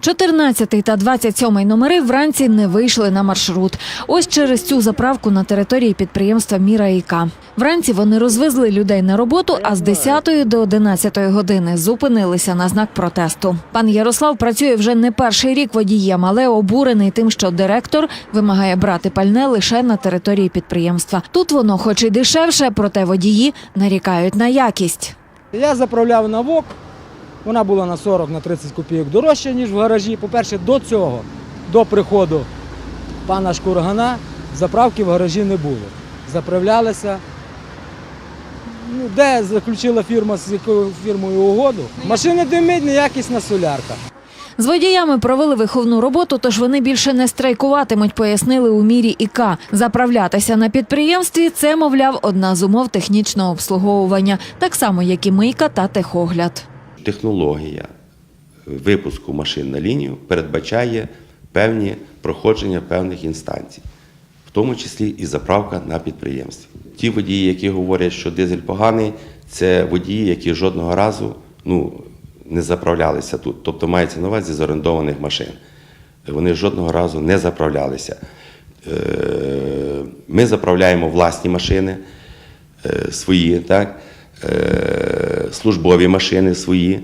14 та 27 номери вранці не вийшли на маршрут. Ось через цю заправку на території підприємства Міра ІК. Вранці вони розвезли людей на роботу, а з 10 до 11 години зупинилися на знак протесту. Пан Ярослав працює вже не перший рік водієм, але обурений тим, що директор вимагає брати пальне лише на території підприємства. Тут воно, хоч і дешевше, проте водії нарікають на якість. Я заправляв на ВОК, вона була на 40 на 30 копійок дорожча, ніж в гаражі. По-перше, до цього, до приходу пана Шкургана, заправки в гаражі не було. Заправлялися. Ну, де заключила фірма з якою фірмою угоду? Машини димить, неякісна солярка. З водіями провели виховну роботу, тож вони більше не страйкуватимуть, пояснили у мірі ІК. Заправлятися на підприємстві це, мовляв, одна з умов технічного обслуговування, так само, як і мийка та техогляд. Технологія випуску машин на лінію передбачає певні проходження певних інстанцій, в тому числі і заправка на підприємстві. Ті водії, які говорять, що дизель поганий, це водії, які жодного разу ну, не заправлялися тут. Тобто мається на увазі з орендованих машин. Вони жодного разу не заправлялися. Е, Ми заправляємо власні машини е, свої, так? Службові машини свої.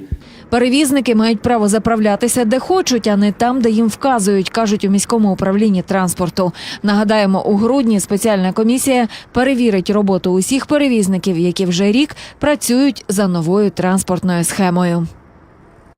Перевізники мають право заправлятися де хочуть, а не там, де їм вказують, кажуть у міському управлінні транспорту. Нагадаємо, у грудні спеціальна комісія перевірить роботу усіх перевізників, які вже рік працюють за новою транспортною схемою.